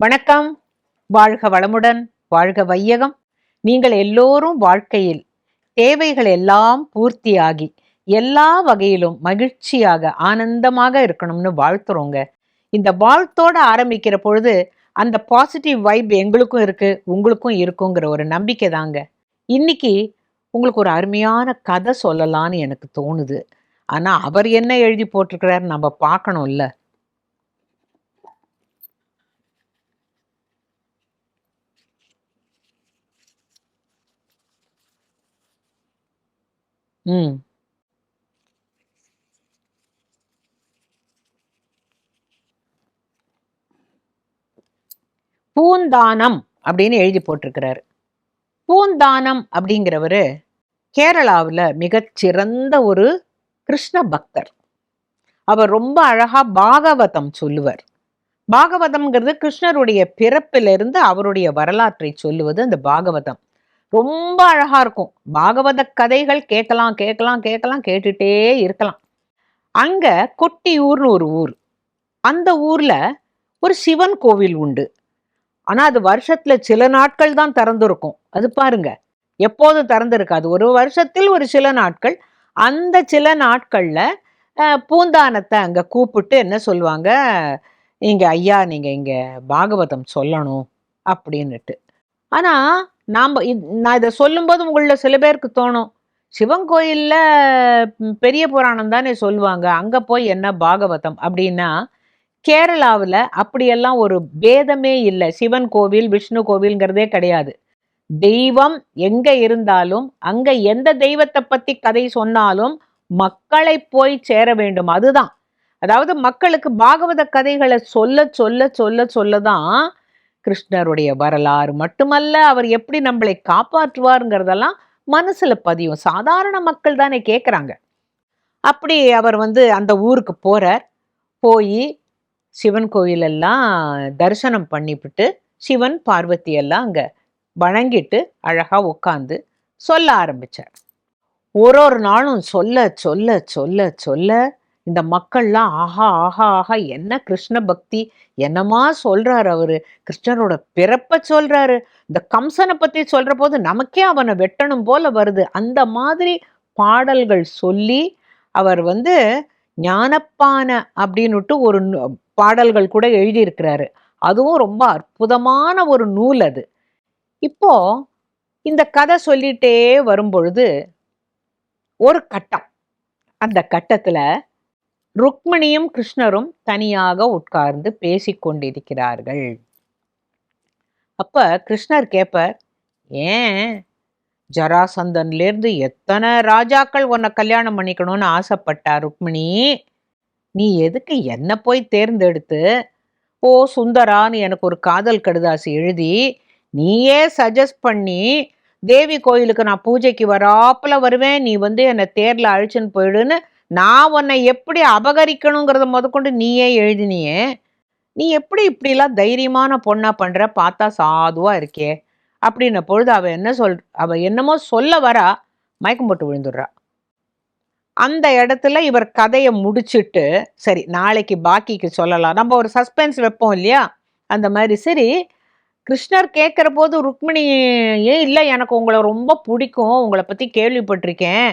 வணக்கம். வாழ்க வளமுடன் வாழ்க வையகம். நீங்கள் எல்லோரும் வாழ்க்கையில் தேவைகள் எல்லாம் பூர்த்தியாகி எல்லா வகையிலும் மகிழ்ச்சியாக ஆனந்தமாக இருக்கணும்னு வாழ்த்துறோங்க. இந்த வாழ்த்தோட ஆரம்பிக்கிற பொழுது அந்த பாசிட்டிவ் வைப் எங்களுக்கும் இருக்கு உங்களுக்கும் இருக்குங்கிற ஒரு நம்பிக்கை தாங்க. இன்னைக்கு உங்களுக்கு ஒரு அருமையான கதை சொல்லலான்னு எனக்கு தோணுது. ஆனால் அவர் என்ன எழுதி போட்டிருக்கிறார் நம்ம பார்க்கணும்ல. ம். பூந்தானம் அப்படின்னு எழுதி போட்டிருக்கிறாரு. பூந்தானம் அப்படிங்கிறவரு கேரளாவில் மிகச்சிறந்த ஒரு கிருஷ்ண பக்தர். அவர் ரொம்ப அழகா பாகவதம் சொல்லுவார். பாகவதம்ங்கிறது கிருஷ்ணருடைய பிறப்பிலிருந்து அவருடைய வரலாற்றை சொல்லுவது அந்த பாகவதம். ரொம்ப அழகா இருக்கும். பாகவத கதைகள் கேட்கலாம் கேட்கலாம் கேட்கலாம் கேட்டுட்டே இருக்கலாம். அங்க கொட்டியூர்னு ஒரு ஊர். அந்த ஊர்ல ஒரு சிவன் கோவில் உண்டு. ஆனா அது வருஷத்துல சில நாட்கள் தான் திறந்திருக்கும். அது பாருங்க எப்போதும் திறந்திருக்காது. ஒரு வருஷத்தில் ஒரு சில நாட்கள். அந்த சில நாட்கள்ல பூந்தானத்தை அங்க கூப்பிட்டு என்ன சொல்லுவாங்க? நீங்க ஐயா நீங்க இங்க பாகவதம் சொல்லணும் அப்படின்னுட்டு. ஆனா நாம் நான் இதை சொல்லும்போது உங்களில் சில பேருக்கு தோணும். சிவன் கோயிலில் பெரிய புராணம் தானே சொல்லுவாங்க. அங்கே போய் என்ன பாகவதம்? அப்படின்னா கேரளாவில் அப்படியெல்லாம் ஒரு பேதமே இல்லை. சிவன் கோவில் விஷ்ணு கோவில்ங்கிறதே கிடையாது. தெய்வம் எங்கே இருந்தாலும் அங்கே எந்த தெய்வத்தை பற்றி கதை சொன்னாலும் மக்களை போய் சேர வேண்டும். அதுதான். அதாவது மக்களுக்கு பாகவத கதைகளை சொல்ல சொல்ல சொல்ல சொல்ல தான் கிருஷ்ணருடைய வரலாறு மட்டுமல்ல அவர் எப்படி நம்மளை காப்பாற்றுவாருங்கிறதெல்லாம் மனசில் பதியும். சாதாரண மக்கள் தானே கேட்குறாங்க அப்படி அவர் வந்து அந்த ஊருக்கு போகிறார் போய் சிவன் கோயிலெல்லாம் தரிசனம் பண்ணிவிட்டு சிவன் பார்வதி எல்லாம் வணங்கிட்டு அழகாக உட்காந்து சொல்ல ஆரம்பித்தார் ஒரு ஒரு நாளும் சொல்ல சொல்ல சொல்ல சொல்ல இந்த மக்கள்லாம் ஆஹா ஆஹா ஆஹா என்ன கிருஷ்ண பக்தி? என்னமா சொல்றாரு அவரு? கிருஷ்ணரோட பிறப்ப சொல்றாரு. இந்த கம்சனை பத்தி சொல்ற போது நமக்கே அவனை வெட்டணும் போல வருது. அந்த மாதிரி பாடல்கள் சொல்லி அவர் வந்து ஞானப்பான அப்படின்னுட்டு ஒரு பாடல்கள் கூட எழுதியிருக்கிறாரு. அதுவும் ரொம்ப அற்புதமான ஒரு நூல் அது. இப்போ இந்த கதை சொல்லிட்டே வரும்பொழுது ஒரு கட்டம். அந்த கட்டத்தில் ருக்மணியும் கிருஷ்ணரும் தனியாக உட்கார்ந்து பேசிக் கொண்டிருக்கிறார்கள். அப்ப கிருஷ்ணர் கேட்பார் ஏன்? ஜராசந்தன்லேருந்து எத்தனை ராஜாக்கள் உன்னை கல்யாணம் பண்ணிக்கணும்னு ஆசைப்பட்டா ருக்மிணி. நீ எதுக்கு என்ன போய் தேர்ந்தெடுத்து? ஓ சுந்தரான்னு எனக்கு ஒரு காதல் கடுதாசி எழுதி நீயே சஜஸ்ட் பண்ணி தேவி கோயிலுக்கு நான் பூஜைக்கு வராப்புல வருவேன் நீ வந்து என்னை தேரில் அழிச்சுன்னு போயிடுன்னு நான் உன்னை எப்படி அபகரிக்கணுங்கிறத முதற்கொண்டு நீயே எழுதினியே. நீ எப்படி இப்படிலாம் தைரியமான பொண்ணா பண்ற? பார்த்தா சாதுவா இருக்கே. அப்படின்ன பொழுது அவ என்ன சொல் அவ என்னமோ சொல்ல வரா மயக்கம் போட்டு விழுந்துடுறா. அந்த இடத்துல இவர் கதையை முடிச்சுட்டு சரி நாளைக்கு பாக்கிக்கு சொல்லலாம். நம்ம ஒரு சஸ்பென்ஸ் வைப்போம் இல்லையா? அந்த மாதிரி சரி கிருஷ்ணர் கேட்குற போது ருக்மிணி ஏன் இல்லை எனக்கு உங்களை ரொம்ப பிடிக்கும். உங்களை பற்றி கேள்விப்பட்டிருக்கேன்.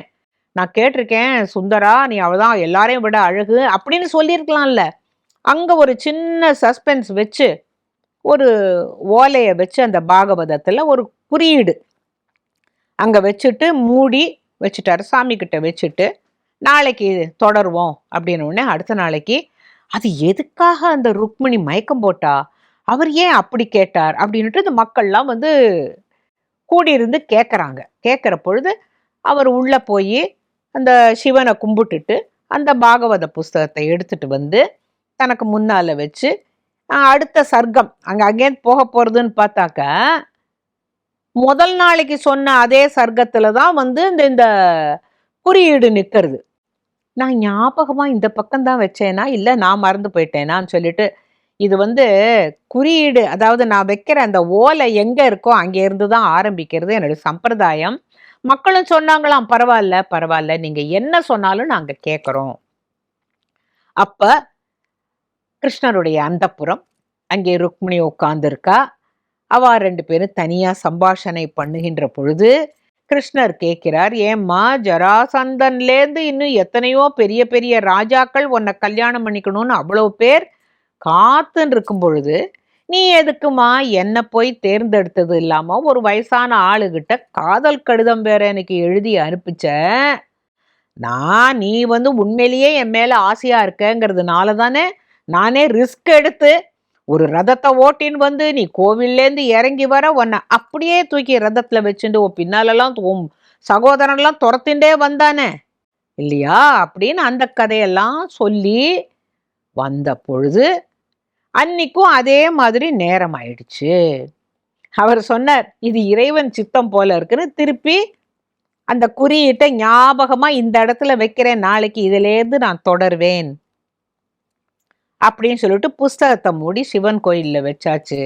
நான் கேட்டிருக்கேன் சுந்தரா நீ அவதான் எல்லாரையும் விட அழகு அப்படின்னு சொல்லியிருக்கலாம்ல. அங்கே ஒரு சின்ன சஸ்பென்ஸ் வச்சு ஒரு ஓலையை வச்சு அந்த பாகவதத்தில் ஒரு குறியீடு. அங்கே வச்சுட்டு மூடி வச்சுட்டாரு சாமி கிட்ட வச்சுட்டு நாளைக்கு தொடருவோம் அப்படின்னு உடனே அடுத்த நாளைக்கு அது எதுக்காக அந்த ருக்மிணி மயக்கம் போட்டா? அவர் ஏன் அப்படி கேட்டார்? அப்படின்ட்டு இந்த மக்கள்லாம் வந்து கூடியிருந்து கேட்குறாங்க கேட்குற பொழுது அவர் உள்ளே போய் அந்த சிவனை கும்பிட்டுட்டு அந்த பாகவத புஸ்தகத்தை எடுத்துட்டு வந்து தனக்கு முன்னால் வச்சு அடுத்த சர்க்கம். அங்கே அங்கேயே போக போகிறதுன்னு பார்த்தாக்க முதல் நாளைக்கு சொன்ன அதே சர்க்கத்தில் தான் வந்து இந்த இந்த குறியீடு நிற்கிறது நான் ஞாபகமாக இந்த பக்கம் தான் வச்சேனா? இல்லை நான் மறந்து போயிட்டேனான்னு சொல்லிட்டு இது வந்து குறியீடு. அதாவது நான் வைக்கிற அந்த ஓலை எங்கே இருக்கோ அங்கே இருந்து தான் ஆரம்பிக்கிறது என்னுடைய சம்பிரதாயம். மக்களும் சொன்னாங்களாம் பரவாயில்ல பரவாயில்ல. நீங்க என்ன சொன்னாலும் நாங்க கேட்குறோம் அப்ப கிருஷ்ணருடைய அந்தப்புறம் அங்கே ருக்மிணி உட்கார்ந்துருக்கா. அவ ரெண்டு பேரும் தனியா சம்பாஷணை பண்ணுகின்ற பொழுது கிருஷ்ணர் கேட்கிறார் ஏம்மா ஜராசந்தன்லேருந்து இன்னும் எத்தனையோ பெரிய பெரிய ராஜாக்கள் உன்னை கல்யாணம் பண்ணிக்கணும்னு அவ்வளோ பேர் காத்துன்னு இருக்கும் பொழுது நீ எதுக்குமா என்ன போய் தேர்ந்தெடுத்தது இல்லாம ஒரு வயசான ஆளுகிட்ட காதல் கடிதம் வேற எனக்கு எழுதி அனுப்பிச்ச? நான் நீ வந்து உண்மையிலேயே என் மேல ஆசையா இருக்கங்கிறதுனால தானே நானே ரிஸ்க் எடுத்து ஒரு ரதத்தை ஓட்டின்னு வந்து நீ கோவில்லேருந்து இறங்கி வர உன்னை அப்படியே தூக்கி ரதத்துல வச்சுட்டு உன் பின்னாலெல்லாம் உன் சகோதரன்லாம் துரத்திண்டே வந்தானே? இல்லையா? அப்படின்னு அந்த கதையெல்லாம் சொல்லி வந்த பொழுது அன்னைக்கும் அதே மாதிரி நேரம் ஆயிடுச்சு அவர் சொன்னார் இது இறைவன் சித்தம் போல இருக்குன்னு. திருப்பி அந்த குறியீட்டை ஞாபகமாக இந்த இடத்துல வைக்கிறேன் நாளைக்கு இதிலேருந்து நான் தொடர்வேன் அப்படின்னு சொல்லிட்டு புஸ்தகத்தை மூடி சிவன் கோயிலில் வச்சாச்சு.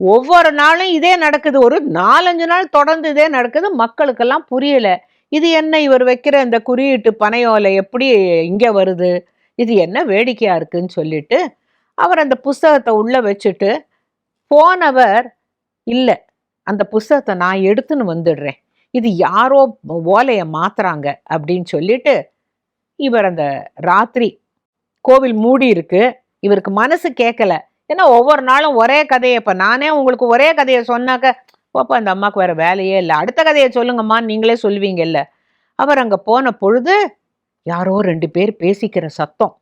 ஒவ்வொரு நாளும் இதே நடக்குது. ஒரு நாலஞ்சு நாள் தொடர்ந்து இதே நடக்குது. மக்களுக்கெல்லாம் புரியலை. இது என்ன இவர் வைக்கிற இந்த குறியீட்டு பனையோலை எப்படி இங்கே வருது? இது என்ன வேடிக்கையாக இருக்குன்னு சொல்லிட்டு அவர் அந்த புஸ்தகத்தை உள்ளே வச்சுட்டு போனவர் இல்லை அந்த புஸ்தகத்தை நான் எடுத்துன்னு வந்துடுறேன். இது யாரோ ஓலையை மாத்துறாங்க அப்படின்னு சொல்லிட்டு இவர் அந்த ராத்திரி கோவில் மூடி இருக்கு. இவருக்கு மனசு கேட்கல ஏன்னா ஒவ்வொரு நாளும் ஒரே கதையை இப்போ நானே உங்களுக்கு ஒரே கதையை சொன்னாக்க பாப்பா அந்த அம்மாவுக்கு வேற வேலையே இல்லை. அடுத்த கதையை சொல்லுங்கம்மா நீங்களே சொல்லுவீங்கல்ல. அவர் அங்கே போன பொழுது யாரோ ரெண்டு பேர் பேசிக்கிற சத்தம்.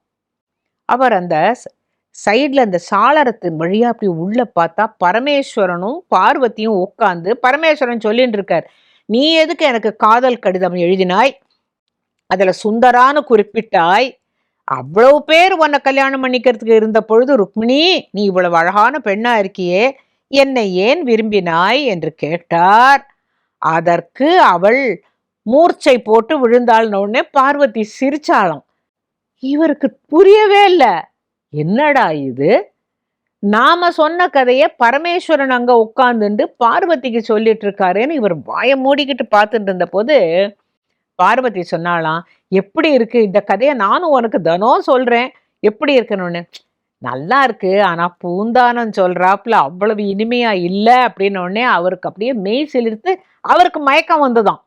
அவர் அந்த சைடில் அந்த சாளரத்தின் வழியாக அப்படி உள்ளே பார்த்தா பரமேஸ்வரனும் பார்வதியும் உட்காந்து பரமேஸ்வரன் சொல்லின்னு இருக்கார் நீ எதுக்கு எனக்கு காதல் கடிதம் எழுதினாய்? அதில் சுந்தரான்னு குறிப்பிட்டாய். அவ்வளவு பேர் உன்னை கல்யாணம் பண்ணிக்கிறதுக்கு இருந்த பொழுது ருக்மிணி நீ இவ்வளவு அழகான பெண்ணா இருக்கியே. என்னை ஏன் விரும்பினாய்? என்று கேட்டார். அதற்கு அவள் மூர்ச்சை போட்டு விழுந்தாள்னு உடனே பார்வதி சிரிச்சாளாம். இவருக்கு புரியவே இல்லை. என்னடா இது? நாம சொன்ன கதைய பரமேஸ்வரன் அங்க உட்கார்ந்துட்டு பார்வதிக்கு சொல்லிட்டு இருக்காருன்னு இவர் வாய மூடிக்கிட்டு பார்த்துட்டு இருந்த போது பார்வதி சொன்னாலாம் எப்படி இருக்கு? இந்த கதையை நானும் உனக்கு தனம் சொல்றேன். எப்படி இருக்கணும்னு? நல்லா இருக்கு. ஆனா பூந்தானம் சொல்றாப்புல அவ்வளவு இனிமையா இல்லை. அப்படின்னு அவருக்கு அப்படியே மெய் சிலிர்த்து அவருக்கு மயக்கம் வந்ததாம்.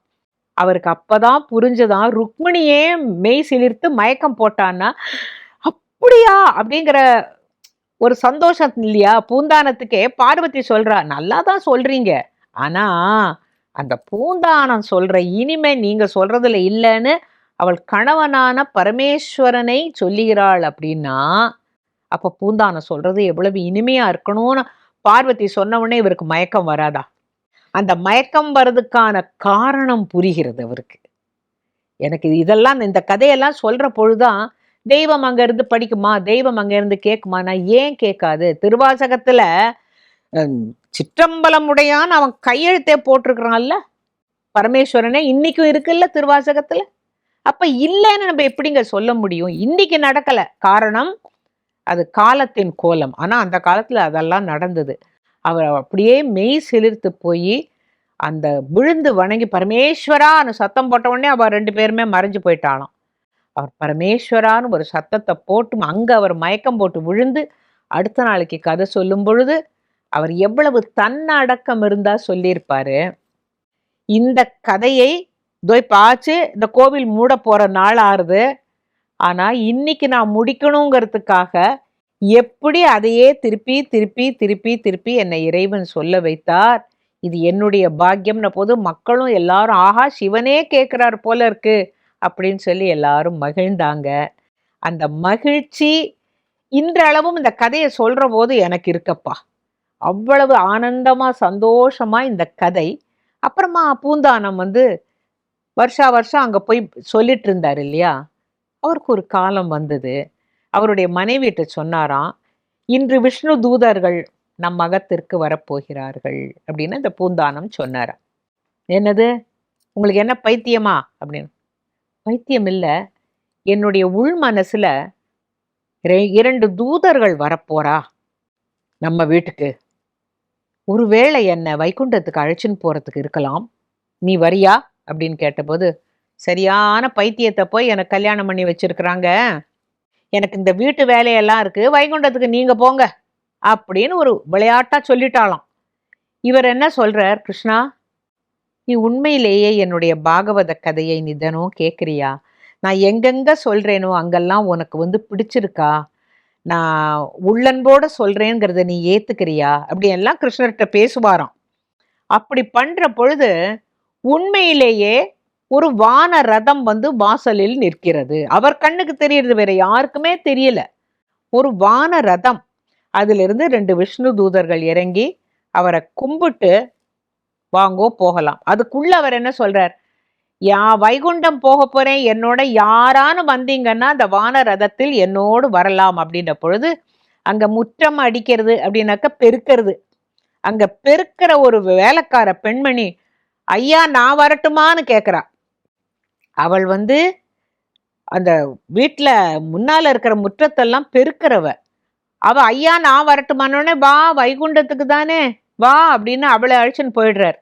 அவருக்கு அப்பதான் புரிஞ்சதான் ருக்மிணியே மெய் சிலிர்த்து மயக்கம் போட்டான்னா அப்படியா? அப்படிங்கிற ஒரு சந்தோஷம் இல்லையா? பூந்தானத்துக்கே பார்வதி சொல்றா நல்லா தான் சொல்றீங்க. ஆனா அந்த பூந்தானம் சொல்ற இனிமை நீங்க சொல்றதுல இல்லைன்னு அவள் கணவனான பரமேஸ்வரனை சொல்லுகிறாள் அப்படின்னா அப்ப பூந்தானம் சொல்றது எவ்வளவு இனிமையா இருக்கணும்னு பார்வதி சொன்ன உடனே இவருக்கு மயக்கம் வராதா? அந்த மயக்கம் வர்றதுக்கான காரணம் புரிகிறது அவருக்கு. எனக்கு இதெல்லாம் இந்த கதையெல்லாம் சொல்ற பொழுதுதான் தெய்வம் அங்கேருந்து படிக்குமா? தெய்வம் அங்கேருந்து கேட்குமா நான் ஏன் கேட்காது? திருவாசகத்தில் சிற்றம்பலம் உடையான் அவன் கையெழுத்தே போட்டிருக்கிறான்ல? பரமேஸ்வரனே இன்னைக்கும் இருக்குல்ல திருவாசகத்தில்? அப்போ இல்லைன்னு நம்ம எப்படிங்க சொல்ல முடியும்? இன்னைக்கு நடக்கலை. காரணம் அது காலத்தின் கோலம். ஆனால் அந்த காலத்தில் அதெல்லாம் நடந்தது. அவர் அப்படியே மெய் சிலிர்த்து போய் அந்த விழுந்து வணங்கி பரமேஸ்வரான்னு சத்தம் போட்ட உடனே அவள் ரெண்டு பேருமே மறைஞ்சு போயிட்டாளாம். அவர் பரமேஸ்வரான்னு ஒரு சத்தத்தை போட்டு அங்கே அவர் மயக்கம் போட்டு விழுந்து அடுத்த நாளைக்கு கதை சொல்லும் பொழுது அவர் எவ்வளவு தன்னடக்கம் இருந்தால் சொல்லியிருப்பாரு? இந்த கதையை இதோ இப்ப இந்த கோவில் மூட போகிற நாள் ஆறுது. ஆனால் இன்னைக்கு நான் முடிக்கணுங்கிறதுக்காக எப்படி அதையே திருப்பி திருப்பி திருப்பி திருப்பி என்னை இறைவன் சொல்ல வைத்தார்? இது என்னுடைய பாக்கியம்ன போது மக்களும் எல்லாரும் ஆஹா சிவனே கேட்குறார் போல இருக்குது அப்படின்னு சொல்லி எல்லாரும் மகிழ்ந்தாங்க. அந்த மகிழ்ச்சி இன்றளவும் இந்த கதையை சொல்கிற போது எனக்கு இருக்கப்பா. அவ்வளவு ஆனந்தமா சந்தோஷமா இந்த கதை. அப்புறமா பூந்தானம் வந்து வருஷா வருஷம் அங்க போய் சொல்லிட்டு இருந்தார் இல்லையா? அவருக்கு ஒரு காலம் வந்தது. அவருடைய மனைவிட்ட சொன்னாராம் இன்று விஷ்ணு தூதர்கள் நம் மகத்திற்கு வரப்போகிறார்கள். அப்படின்னு இந்த பூந்தானம் சொன்னாராம். என்னது? உங்களுக்கு என்ன பைத்தியமா? அப்படின்னு. பைத்தியம் இல்லை. என்னுடைய உள் மனசுல ரெ- இரண்டு தூதர்கள் வரப்போறா நம்ம வீட்டுக்கு. ஒருவேளை என்னை வைகுண்டத்துக்கு அழைச்சின்னு போறதுக்கு இருக்கலாம். நீ வரியா? அப்படின்னு கேட்டபோது சரியான பைத்தியத்தை போய் எனக்கு கல்யாணம் பண்ணி வச்சிருக்கிறாங்க. எனக்கு இந்த வீட்டு வேலையெல்லாம் இருக்கு. வைகுண்டத்துக்கு நீங்க போங்க. அப்படின்னு ஒரு விளையாட்டா சொல்லிட்டாலாம் இவர் என்ன சொல்றார் கிருஷ்ணா? நீ உண்மையிலேயே என்னுடைய பாகவத கதையை நீ தினம் கேட்குறியா நான் எங்கெங்க சொல்கிறேனோ அங்கெல்லாம் உனக்கு வந்து பிடிச்சிருக்கா? நான் உள்ளன்போட சொல்கிறேங்கிறத நீ ஏற்றுக்கிறியா அப்படி எல்லாம் கிருஷ்ணர்கிட்ட பேசுவாராம். அப்படி பண்ணுற பொழுது உண்மையிலேயே ஒரு வான ரதம் வந்து வாசலில் நிற்கிறது. அவர் கண்ணுக்கு தெரியறது வேற யாருக்குமே தெரியல. ஒரு வான ரதம். அதிலிருந்து ரெண்டு விஷ்ணு தூதர்கள் இறங்கி அவரை கும்பிட்டு வாங்கோ போகலாம். அதுக்குள்ள அவர் என்ன சொல்றார்? யா வைகுண்டம் போக போறேன். என்னோட யாரானு வந்தீங்கன்னா அந்த வான ரதத்தில் என்னோடு வரலாம் அப்படின்ற பொழுது அங்க முற்றம் அடிக்கிறது அப்படின்னாக்க பெருக்கிறது. அங்க பெருக்கிற ஒரு வேலைக்கார பெண்மணி ஐயா நான் வரட்டுமான்னு கேட்குறா அவள் வந்து அந்த வீட்டில் முன்னால் இருக்கிற முற்றத்தெல்லாம் பெருக்கிறவ. அவ ஐயா நான் வரட்டுமானோடனே வா வைகுண்டத்துக்கு தானே வா அப்படின்னு அவளை அழிச்சுன்னு போயிடுறார்.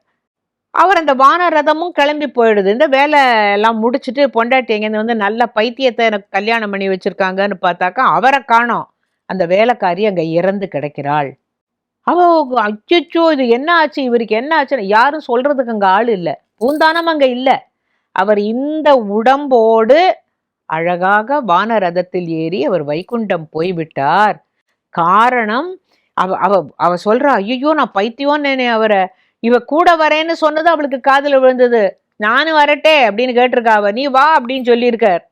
அவர் அந்த வான ரதமும் கிளம்பி போயிடுது. இந்த வேலை எல்லாம் முடிச்சுட்டு பொண்டாட்டி எங்கேருந்து வந்து நல்ல பைத்தியத்தை எனக்கு கல்யாணம் பண்ணி வச்சுருக்காங்கன்னு பார்த்தாக்கா அவரை காணோம். அந்த வேலைக்காரி அங்கே இறந்து கிடக்கிறாள். அவ அச்சோ இது என்ன ஆச்சு? இவருக்கு என்ன ஆச்சுன்னு யாரும் சொல்கிறதுக்கு அங்கே ஆள் இல்லை. பூந்தானம் அங்கே இல்லை. அவர் இந்த உடம்போடு அழகாக வான ரதத்தில் ஏறி அவர் வைகுண்டம் போய்விட்டார். காரணம் அவ அவ அவ சொல்றா ஐயோ நான் பைத்தியோன்னு அவரை. இவ கூட வரேன்னு சொன்னது அவளுக்கு காதில் விழுந்தது. நானும் வரட்டே அப்படின்னு கேட்டிருக்கா நீ வா அப்படின்னு சொல்லியிருக்கார்.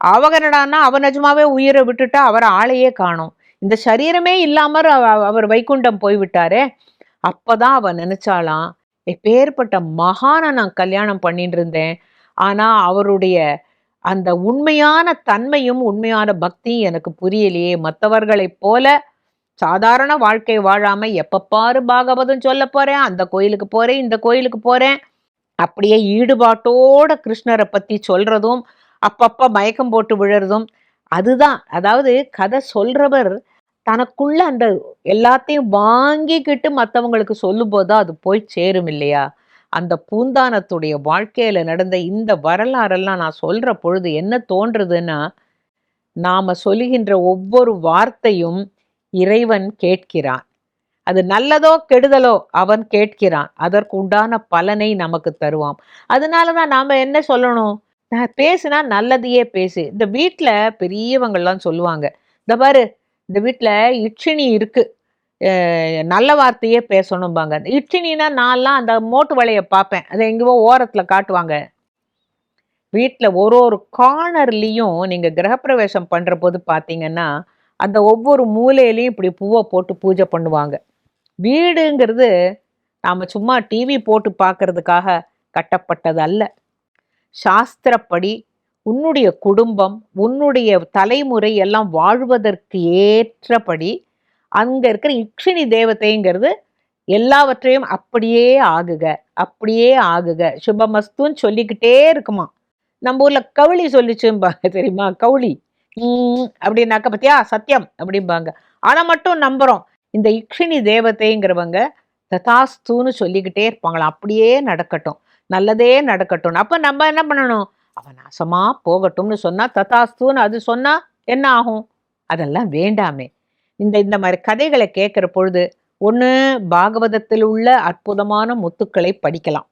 அவங்க என்னடான்னா அவ நிஜமாவே உயிரை விட்டுட்டா அவர் ஆளையே காணும். இந்த சரீரமே இல்லாம அவர் வைகுண்டம் போய்விட்டாரே. அப்பதான் அவ நினைச்சாலாம் எப்பேற்பட்ட மகானை நான் கல்யாணம் பண்ணிட்டு இருந்தேன் ஆனா அவருடைய அந்த உண்மையான தன்மையும் உண்மையான பக்தியும் எனக்கு புரியலையே. மற்றவர்களைப் போல சாதாரண வாழ்க்கை வாழாம எப்பப்பாரு பாரு பாகவதம் சொல்ல போறேன் அந்த கோயிலுக்கு போறேன் இந்த கோயிலுக்கு போறேன். அப்படியே ஈடுபாட்டோட கிருஷ்ணரை பத்தி சொல்றதும் அப்பப்ப மயக்கம் போட்டு விழுறதும் அதுதான். அதாவது கதை சொல்றவர் தனக்குள்ள அந்த எல்லாத்தையும் வாங்கிக்கிட்டு மற்றவங்களுக்கு சொல்லும்போது அது போய் சேரும் இல்லையா? அந்த பூந்தானத்துடைய வாழ்க்கையில நடந்த இந்த வரலாறெல்லாம் நான் சொல்ற பொழுது என்ன தோன்றுதுன்னா நாம சொல்லுகின்ற ஒவ்வொரு வார்த்தையும் இறைவன் கேட்கிறான். அது நல்லதோ கெடுதலோ அவன் கேட்கிறான். அதற்கு உண்டான பலனை நமக்கு தருவான். அதனால தான் நாம என்ன சொல்லணும்? நான் பேசுனா நல்லதையே பேசு. இந்த வீட்ல பெரியவங்கள்லாம் சொல்லுவாங்க. இந்த பாரு இந்த வீட்ல இட்சினி இருக்கு. நல்ல வார்த்தையே பேசணும்பாங்க. அந்த இட்சினினா நான்லாம் அந்த மோட்டு வலையை பார்ப்பேன். அதை எங்கேயோ ஓரத்துல காட்டுவாங்க. வீட்டில் ஒரு ஒரு கார்னர்லேயும் நீங்கள் கிரகப்பிரவேசம் பண்ணுற போது பார்த்தீங்கன்னா அந்த ஒவ்வொரு மூலையிலையும் இப்படி பூவை போட்டு பூஜை பண்ணுவாங்க. வீடுங்கிறது நாம் சும்மா டிவி போட்டு பார்க்கறதுக்காக கட்டப்பட்டது அல்ல. சாஸ்திரப்படி உன்னுடைய குடும்பம் உன்னுடைய தலைமுறை எல்லாம் வாழ்வதற்கு ஏற்றபடி அங்கே இருக்கிற இக்ஷினி தேவதைங்கிறது எல்லாவற்றையும் அப்படியே ஆகுக அப்படியே ஆகுக. சுபமஸ்துன்னு சொல்லிக்கிட்டே இருக்குமா. நம்ம ஊரில் கவுளி சொல்லிச்சும்பாங்க தெரியுமா? கவுளி. அப்படின்னாக்க பத்தியா? சத்தியம் அப்படிம்பாங்க. அதை மட்டும் நம்புறோம். இந்த இக்ஷினி தேவதைங்கிறவங்க ததாஸ்தூன்னு சொல்லிக்கிட்டே இருப்பாங்களாம். அப்படியே நடக்கட்டும். நல்லதே நடக்கட்டும். அப்ப நம்ம என்ன பண்ணணும்? அவன் நாசமா போகட்டும்னு சொன்னா ததாஸ்தூன்னு அது சொன்னா என்ன ஆகும்? அதெல்லாம் வேண்டாமே. இந்த இந்த மாதிரி கதைகளை கேட்குற பொழுது ஒன்று பாகவதத்தில் உள்ள அற்புதமான முத்துக்களை படிக்கலாம்.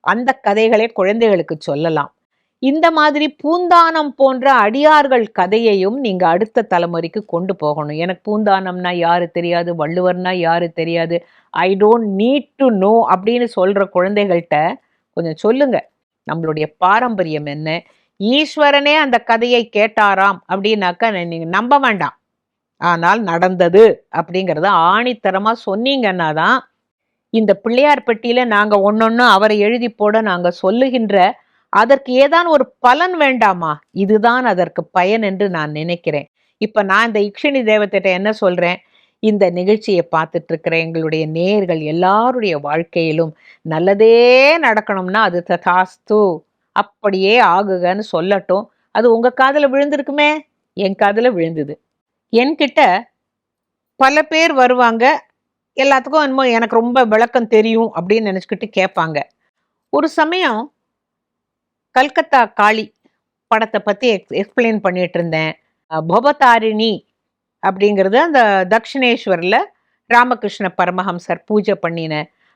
அந்த கதைகளை குழந்தைகளுக்கு சொல்லலாம். இந்த மாதிரி பூந்தானம் போன்ற அடியார்கள் கதையையும் நீங்க அடுத்த தலைமுறைக்கு கொண்டு போகணும். எனக்கு பூந்தானம்னா யாரு தெரியாது? வள்ளுவர்னா யாரு தெரியாது? I don't need to know அப்படின்னு சொல்ற குழந்தைகள்கிட்ட கொஞ்சம் சொல்லுங்க. நம்மளுடைய பாரம்பரியம் என்ன? ஈஸ்வரனே அந்த கதையை கேட்டாராம் அப்படின்னாக்கா நீங்க நம்ப வேண்டாம். ஆனால் நடந்தது அப்படிங்கிறத ஆணித்தரமா சொன்னீங்கன்னா தான் இந்த பிள்ளையார்பட்டியில நாங்க ஒன்னொன்னு அவரை எழுதி போட நாங்க சொல்லுகின்ற அதற்கு ஏதான் ஒரு பலன் வேண்டாமா? இதுதான் அதற்கு பயன் என்று நான் நினைக்கிறேன். இப்ப நான் இந்த இக்ஷினி தேவத்திட்ட என்ன சொல்றேன்? இந்த நிகழ்ச்சியை பார்த்துட்டு இருக்கிற எங்களுடைய நேயர்கள் எல்லாருடைய வாழ்க்கையிலும் நல்லதே நடக்கணும்னா அது ததாஸ்து. அப்படியே ஆகுகன்னு சொல்லட்டும். அது உங்க காதில் விழுந்திருக்குமே? என் காதில் விழுந்தது. என்கிட்ட பல பேர் வருவாங்க. எல்லாத்துக்கும் என்னமோ எனக்கு ரொம்ப விளக்கம் தெரியும் அப்படின்னு நினச்சிக்கிட்டு கேட்பாங்க. ஒரு சமயம் கல்கத்தா காளி படத்தை பற்றி எக்ஸ் எக்ஸ்பிளைன் பண்ணிட்டு இருந்தேன் பொபதாரிணி அப்படிங்கிறது அந்த தக்ஷிணேஸ்வரில் ராமகிருஷ்ண பரமஹம்சர் பூஜை பண்ணின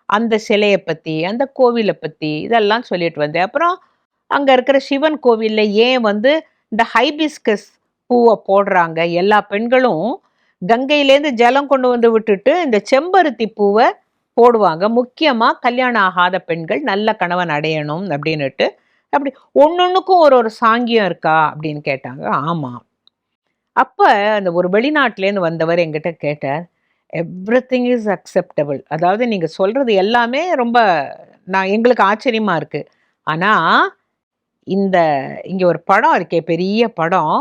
அந்த சிலையை பற்றி அந்த கோவிலை பற்றி இதெல்லாம் சொல்லிட்டு வந்தேன். அப்புறம் அங்கே இருக்கிற சிவன் கோவிலில் ஏன் வந்து இந்த ஹைபிஸ்கஸ் பூவை போடுறாங்க? எல்லா பெண்களும் கங்கையிலேருந்து ஜலம் கொண்டு வந்து விட்டுட்டு இந்த செம்பருத்தி பூவை போடுவாங்க. முக்கியமாக கல்யாணம் ஆகாத பெண்கள் நல்ல கணவன் அடையணும் அப்படின்னுட்டு அப்படி ஒன்னொன்றுக்கும் ஒரு ஒரு சாங்கியம் இருக்கா அப்படின்னு கேட்டாங்க. ஆமாம் அப்போ அந்த ஒரு வெளிநாட்டிலேருந்து வந்தவர் எங்கிட்ட கேட்டார் எவ்ரி திங் இஸ் அக்செப்டபிள் அதாவது நீங்கள் சொல்கிறது எல்லாமே ரொம்ப நான் எங்களுக்கு ஆச்சரியமாக இருக்குது ஆனால் இந்த இங்கே ஒரு படம் இருக்கே பெரிய படம்.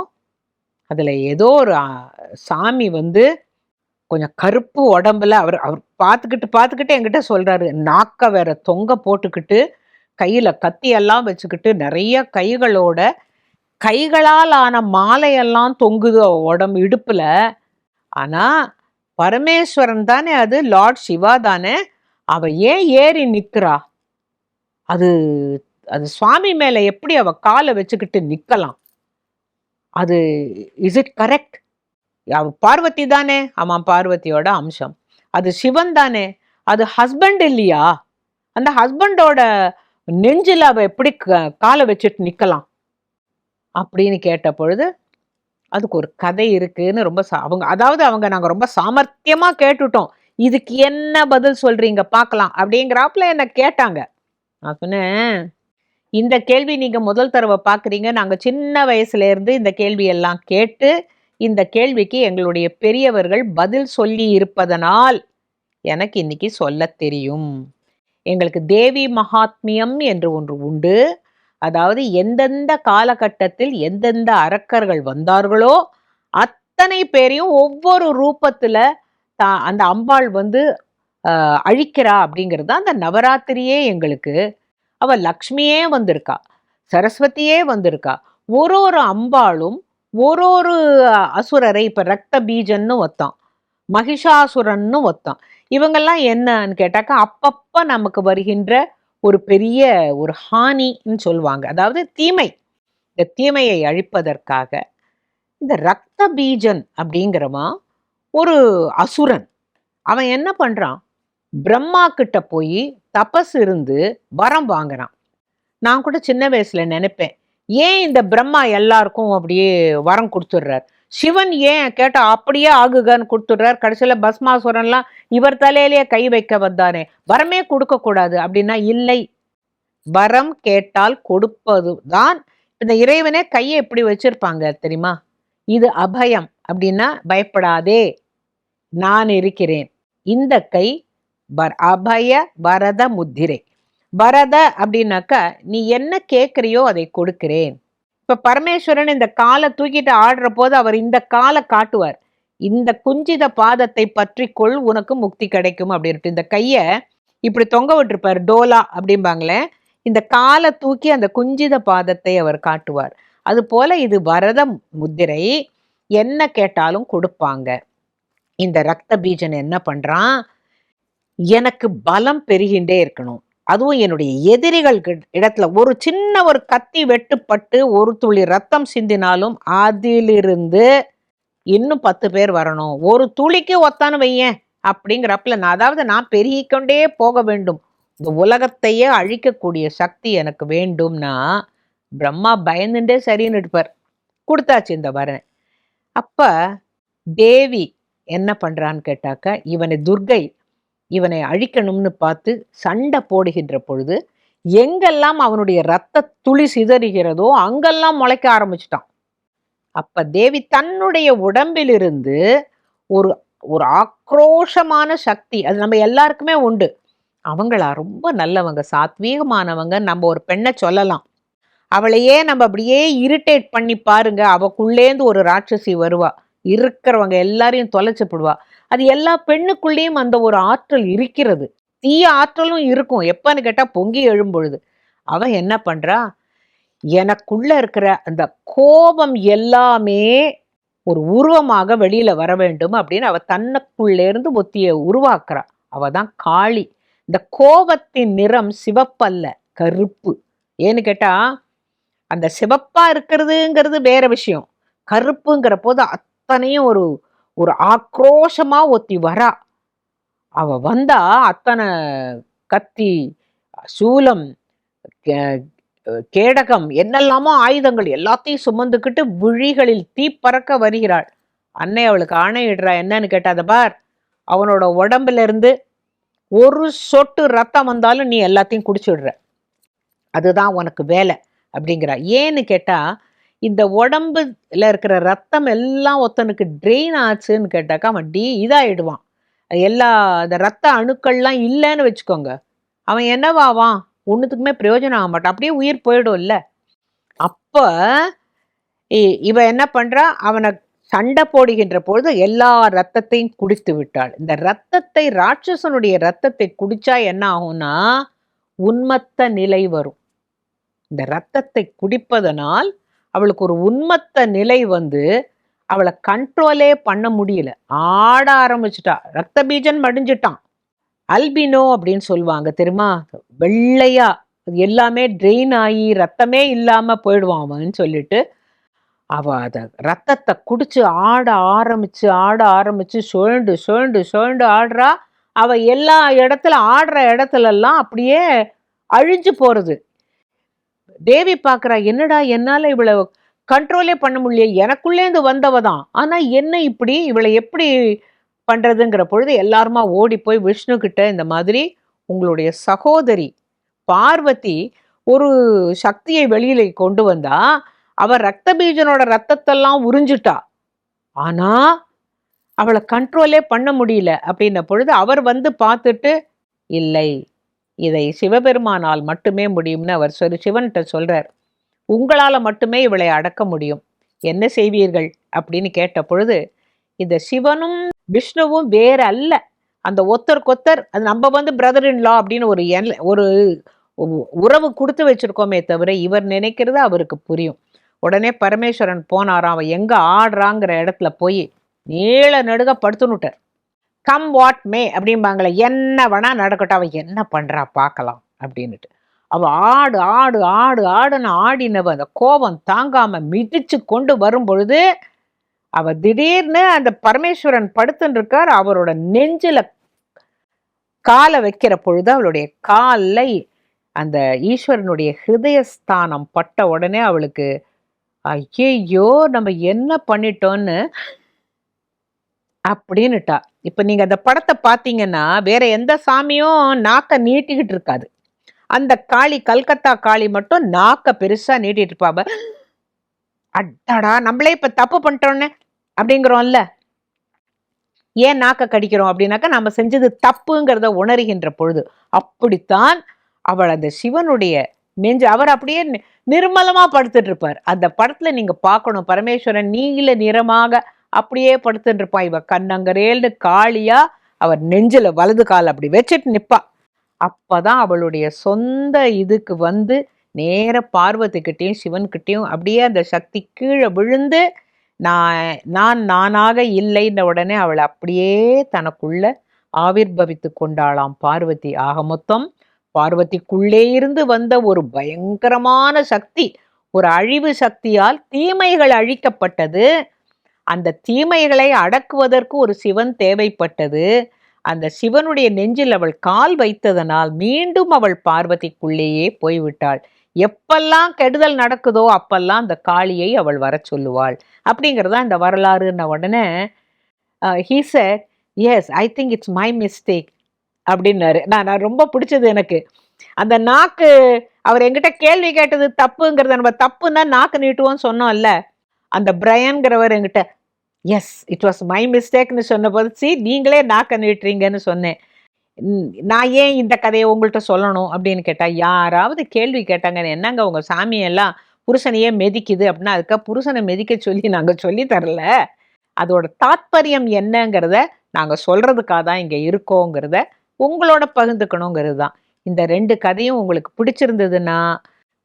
அதில் ஏதோ ஒரு சாமி வந்து கொஞ்சம் கருப்பு உடம்புல அவர் அவர் பார்த்துக்கிட்டு பார்த்துக்கிட்டு என்கிட்ட சொல்கிறாரு நாக்க வேற தொங்க போட்டுக்கிட்டு கையில் கத்தியெல்லாம் வச்சுக்கிட்டு நிறைய கைகளோட கைகளால் ஆன மாலையெல்லாம் தொங்குது உடம்பு இடுப்பில். ஆனால் பரமேஸ்வரன் தானே அது லார்ட் சிவா தானே அவள் ஏன் ஏறி நிற்கிறா அது அது சுவாமி மேலே எப்படி அவள் காலை வச்சுக்கிட்டு நிற்கலாம் அது இஸ் இட் கரெக்ட் அவ பார்வதி தானே ஆமாம் பார்வதியோட அம்சம். அது சிவன் தானே அது ஹஸ்பண்ட் இல்லையா? அந்த ஹஸ்பண்டோட நெஞ்சில் அவள் எப்படி க- காலை வச்சுட்டு நிற்கலாம் அப்படின்னு கேட்ட பொழுது அதுக்கு ஒரு கதை இருக்குன்னு ரொம்ப சா- அவங்க அதாவது அவங்க நாங்கள் ரொம்ப சாமர்த்தியமாக கேட்டுட்டோம். இதுக்கு என்ன பதில் சொல்கிறீங்க பார்க்கலாம். அப்படிங்கிறாப்புல என்னை கேட்டாங்க. நான் சொன்னேன் இந்த கேள்வி நீங்கள் முதல் தடவை பார்க்குறீங்க. நாங்கள் சின்ன வயசுலேருந்து இந்த கேள்வியெல்லாம் கேட்டு இந்த கேள்விக்கு எங்களுடைய பெரியவர்கள் பதில் சொல்லி இருப்பதனால் எனக்கு இன்னைக்கு சொல்ல தெரியும். எங்களுக்கு தேவி மகாத்மியம் என்று ஒன்று உண்டு. அதாவது எந்தெந்த காலகட்டத்தில் எந்தெந்த அரக்கர்கள் வந்தார்களோ அத்தனை பேரையும் ஒவ்வொரு ரூபத்துல தா- அந்த அம்பாள் வந்து அழிக்கிறா அப்படிங்கிறது தான் அந்த நவராத்திரியே எங்களுக்கு. அவ லக்ஷ்மியே வந்திருக்கா சரஸ்வதியே வந்திருக்கா. ஒரு ஒரு அம்பாளும் ஒரு ஒரு அசுரரை இப்ப ரத்த பீஜன்னு ஒத்தான் மகிஷாசுரன்னு ஒத்தான் இவங்கெல்லாம் என்னன்னு கேட்டாக்கா அப்பப்போ நமக்கு வருகின்ற ஒரு பெரிய ஒரு ஹானின்னு சொல்லுவாங்க. அதாவது தீமை. இந்த தீமையை அழிப்பதற்காக இந்த ரத்த பீஜன் அப்படிங்கிறவன் ஒரு அசுரன். அவன் என்ன பண்ணுறான் பிரம்மா கிட்ட போய் தபஸ் இருந்து வரம் வாங்குறான். நான் கூட சின்ன வயசில் நினைப்பேன். ஏன் இந்த பிரம்மா எல்லாருக்கும் அப்படியே வரம் கொடுத்துட்றார்? சிவன் ஏன் கேட்டால் அப்படியே ஆகுகன்னு கொடுத்துடுறார். கடைசியில பஸ்மாசுரன்லாம் இவர் தலையிலேயே கை வைக்க வந்தானே. வரமே கொடுக்கக்கூடாது அப்படின்னா இல்லை. வரம் கேட்டால் கொடுப்பது தான் இந்த இறைவனே கையை எப்படி வச்சிருப்பாங்க தெரியுமா? இது அபயம் அப்படின்னா பயப்படாதே. நான் இருக்கிறேன். இந்த கை வர் அபய வரத முத்திரை. வரத அப்படின்னாக்கா நீ என்ன கேட்குறியோ அதை கொடுக்கிறேன். இப்போ பரமேஸ்வரன் இந்த காலை தூக்கிட்டு ஆடுற போது அவர் இந்த காலை காட்டுவார். இந்த குஞ்சித பாதத்தை பற்றி கொள் உனக்கு முக்தி கிடைக்கும் அப்படின்ட்டு இந்த கையை இப்படி தொங்க விட்டுருப்பார் டோலா அப்படிம்பாங்களே. இந்த காலை தூக்கி அந்த குஞ்சித பாதத்தை அவர் காட்டுவார். அது போல இது வரத முத்திரை என்ன கேட்டாலும் கொடுப்பாங்க. இந்த ரக்த பீஜன் என்ன பண்றான்? எனக்கு பலம் பெருகின்றே இருக்கணும். அதுவும் என்னுடைய எதிரிகள் இடத்துல ஒரு சின்ன ஒரு கத்தி வெட்டுப்பட்டு ஒரு துளி ரத்தம் சிந்தினாலும் அதிலிருந்து இன்னும் பத்து பேர் வரணும். ஒரு துளிக்கு ஒத்தானு வையேன் அப்படிங்கிறப்பல நான் அதாவது நான் பெருகிக்கொண்டே போக வேண்டும். இந்த உலகத்தையே அழிக்கக்கூடிய சக்தி எனக்கு வேண்டும்னா பிரம்மா பயந்துட்டே சரின்னு இருப்பார். கொடுத்தாச்சு இந்த வரன். அப்ப தேவி என்ன பண்றான்னு கேட்டாக்க இவனை துர்கை இவனை அழிக்கணும்னு பார்த்து சண்டை போடுகின்ற பொழுது எங்கெல்லாம் அவனுடைய ரத்த துளி சிதறுகிறதோ அங்கெல்லாம் முளைக்க ஆரம்பிச்சிட்டான். அப்ப தேவி தன்னுடைய உடம்பிலிருந்து ஒரு ஒரு ஆக்ரோஷமான சக்தி அது நம்ம எல்லாருக்குமே உண்டு. அவங்களா ரொம்ப நல்லவங்க சாத்வீகமானவங்க நம்ம ஒரு பெண்ணை சொல்லலாம். அவளையே நம்ம அப்படியே இரிட்டேட் பண்ணி பாருங்க அவக்குள்ளேந்து ஒரு ராட்சசி வருவா. இருக்கிறவங்க எல்லாரையும் தொலைச்சிப்படுவா அது எல்லா பெண்ணுக்குள்ளேயும் அந்த ஒரு ஆற்றல் இருக்கிறது. தீய ஆற்றலும் இருக்கும். எப்பன்னு கேட்டால் பொங்கி எழும்பொழுது அவ என்ன பண்றா? எனக்குள்ள இருக்கிற அந்த கோபம் எல்லாமே ஒரு உருவமாக வெளியில வர வேண்டும் அப்படின்னு அவ தன்னுக்குள்ளேருந்து ஒத்தியை ஒத்திய உருவாக்குறா. அவ தான் காளி. இந்த கோபத்தின் நிறம் சிவப்பல்ல கருப்பு. ஏன்னு கேட்டா அந்த சிவப்பா இருக்கிறதுங்கிறது வேற விஷயம். கருப்புங்கிற போது அத்தனையும் ஒரு ஒரு ஆக்ரோஷமா ஒத்தி வரா. அவ வந்தா அத்தனை கத்தி சூலம் கே- கேடகம் என்னெல்லாமோ ஆயுதங்கள் எல்லாத்தையும் சுமந்துக்கிட்டு விழிகளில் தீ பறக்க வருகிறாள். அன்னை அவளுக்கு ஆணையிடுறா என்னன்னு கேட்டாத பார் அவனோட உடம்புல இருந்து ஒரு சொட்டு ரத்தம் வந்தாலும் நீ எல்லாத்தையும் குடிச்சுடுற அதுதான் உனக்கு வேலை அப்படிங்கிறா. ஏன்னு கேட்டா இந்த உடம்புல இருக்கிற ரத்தம் எல்லாம் ஒருத்தனுக்கு ட்ரெயின் ஆச்சுன்னு கேட்டாக்கா அவன் டி இதாயிடுவான். எல்லா அந்த ரத்த அணுக்கள்லாம் இல்லைன்னு வச்சுக்கோங்க. அவன் என்னவாவான் ஒன்றுத்துக்குமே பிரயோஜனம் ஆக மாட்டான். அப்படியே உயிர் போயிடும் இல்லை அப்போ இ- என்ன பண்ணுறா அவனை சண்டை போடுகின்ற பொழுது எல்லா ரத்தத்தையும் குடித்து விட்டாள். இந்த ரத்தத்தை ராட்சசனுடைய ரத்தத்தை குடிச்சா என்ன ஆகும்னா உன்மத்த நிலை வரும். இந்த ரத்தத்தை குடிப்பதனால் அவளுக்கு ஒரு உண்மத்த நிலை வந்து அவளை கண்ட்ரோலே பண்ண முடியல. ஆட ஆரம்பிச்சிட்டா. ரத்த பீஜன் மடிஞ்சிட்டான். அல்பினோ அப்படின்னு சொல்லுவாங்க தெரியுமா? வெள்ளையா. எல்லாமே ட்ரெயின் ஆகி ரத்தமே இல்லாம போயிடுவான் அவன்னு சொல்லிட்டு அவ அதை ரத்தத்தை குடிச்சு ஆட ஆரம்பிச்சு ஆட ஆரம்பிச்சு சுழண்டு சுழண்டு சுழண்டு ஆடுறா. அவ எல்லா இடத்துல ஆடுற இடத்துலலாம் அப்படியே அழிஞ்சு போறது. தேவி பார்க்குறா என்னடா என்னால் இவளை கண்ட்ரோலே பண்ண முடியல எனக்குள்ளேந்து வந்தவ தான். ஆனால் என்ன இப்படி? இவளை எப்படி பண்ணுறதுங்கிற பொழுது எல்லாருமா ஓடி போய் விஷ்ணு கிட்ட இந்த மாதிரி உங்களுடைய சகோதரி பார்வதி ஒரு சக்தியை வெளியில கொண்டு வந்தா அவ ரத்த பீஜனோட ரத்தத்தெல்லாம் உறிஞ்சிட்டா. ஆனா அவளை கண்ட்ரோலே பண்ண முடியல. அப்படின்ன பொழுது அவர் வந்து பார்த்துட்டு இல்லை இதை சிவபெருமானால் மட்டுமே முடியும்னு அவர் சொல்லி சிவன்கிட்ட சொல்கிறார் உங்களால் மட்டுமே இவளை அடக்க முடியும். என்ன செய்வீர்கள்? அப்படின்னு கேட்ட பொழுது இந்த சிவனும் விஷ்ணுவும் வேற அல்ல. அந்த ஒத்தருக்கொத்தர் அது நம்ம வந்து பிரதர் இன் லா அப்படின்னு ஒரு என் ஒரு உறவு கொடுத்து வச்சிருக்கோமே தவிர இவர் நினைக்கிறது அவருக்கு புரியும். உடனே பரமேஸ்வரன் போனாராம் அவன் எங்கே ஆடுறாங்கிற இடத்துல போய் நீள நடுக படுத்துனுட்டார் கம் வாட் மே அப்படிம்பாங்களே என்ன வேணா நடக்கட்டும் அவள் என்ன பண்றா பார்க்கலாம் அப்படின்னுட்டு. அவ ஆடு ஆடு ஆடு ஆடுன்னு ஆடினவ அந்த கோபம் தாங்காம மிதிச்சு கொண்டு வரும் பொழுது அவ திடீர்னு அந்த பரமேஸ்வரன் படுத்துன்னு அவரோட நெஞ்சில் காலை வைக்கிற பொழுது அவளுடைய காலை அந்த ஈஸ்வரனுடைய ஹிருதயஸ்தானம் பட்ட உடனே அவளுக்கு ஐயையோ நம்ம என்ன பண்ணிட்டோன்னு அப்படின்னுட்டா. இப்ப நீங்க அந்த படத்தை பார்த்தீங்கன்னா வேற எந்த சாமியும் நாக்க நீட்டிக்கிட்டு இருக்காது. அந்த காளி கல்கத்தா காளி மட்டும் நாக்க பெருசா நீட்டிட்டு இருப்பா. அவ, அடடா நம்மளே இப்ப தப்பு பண்ணிட்டோன்னே அப்படிங்கிறோம்ல. ஏன் நாக்க கடிக்கிறோம் அப்படின்னாக்கா நம்ம செஞ்சது தப்புங்கிறத உணர்கின்ற பொழுது அப்படித்தான் அவள் அந்த சிவனுடைய நெஞ்சு அவர் அப்படியே நிர்மலமா படுத்துட்டு இருப்பார். அந்த படத்துல நீங்க பார்க்கணும். பரமேஸ்வரன் நீல நிறமாக அப்படியே படுத்துட்டு இருப்பான் இவ. கண்ணங்கரேல்னு காளியா அவர் நெஞ்சில் வலது கால் அப்படி வச்சுட்டு நிற்பா அப்பதான் அவளுடைய சொந்த இதுக்கு வந்து நேர பார்வதிக்கிட்டேயும் சிவன்கிட்டேயும் அப்படியே அந்த சக்தி கீழே விழுந்து நான் நான் நானாக இல்லைன்ன உடனே அவள் அப்படியே தனக்குள்ள ஆவிர்பவித்து கொண்டாளாம் பார்வதி. ஆக மொத்தம் பார்வதிக்குள்ளே இருந்து வந்த ஒரு பயங்கரமான சக்தி ஒரு அழிவு சக்தியால் தீமைகள் அழிக்கப்பட்டது. அந்த தீமைகளை அடக்குவதற்கு ஒரு சிவன் தேவைப்பட்டது. அந்த சிவனுடைய நெஞ்சில் அவள் கால் வைத்ததனால் மீண்டும் அவள் பார்வதிக்குள்ளேயே போய்விட்டாள். எப்பெல்லாம் கெடுதல் நடக்குதோ அப்பெல்லாம் அந்த காளியை அவள் வர சொல்லுவாள். அப்படிங்கிறதா இந்த வரலாறுன்ன உடனே he said yes I think it's my mistake அப்படின்னாரு. நான் நான் ரொம்ப பிடிச்சது எனக்கு. அந்த நாக்கு அவர் என்கிட்ட கேள்வி கேட்டது தப்புங்கிறத நம்ம தப்புன்னா நாக்கு நீட்டுவோம்னு சொன்னோம்ல. அந்த பிரையன்கிறவர் என்கிட்ட எஸ் இட் வாஸ் மை மிஸ்டேக்னு சொன்ன போது சி நீங்களே நாக்க நீட்டுறீங்கன்னு சொன்னேன். நான் ஏன் இந்த கதையை உங்கள்கிட்ட சொல்லணும்? அப்படின்னு கேட்டால் யாராவது கேள்வி கேட்டாங்க என்னங்க உங்கள் சாமியெல்லாம் புருஷனையே மெதிக்குது? அப்படின்னா அதுக்காக புருஷனை மெதிக்க சொல்லி நாங்கள் சொல்லி தரல. அதோட தாத்பரியம் என்னங்கிறத நாங்கள் சொல்கிறதுக்காக தான் இங்கே இருக்கோங்கிறத உங்களோட பகிர்ந்துக்கணுங்கிறது தான். இந்த ரெண்டு கதையும் உங்களுக்கு பிடிச்சிருந்ததுன்னா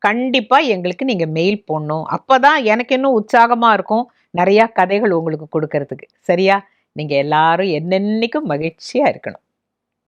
கண்டிப்பாக எங்களுக்கு நீங்கள் மெயில் போடணும். அப்பதான் எனக்கு இன்னும் உற்சாகமாக இருக்கும். நிறையா கதைகள் உங்களுக்கு கொடுக்கறதுக்கு. சரியா? நீங்கள் எல்லாரும் என்னென்னைக்கும் மகிழ்ச்சியாக இருக்கணும்.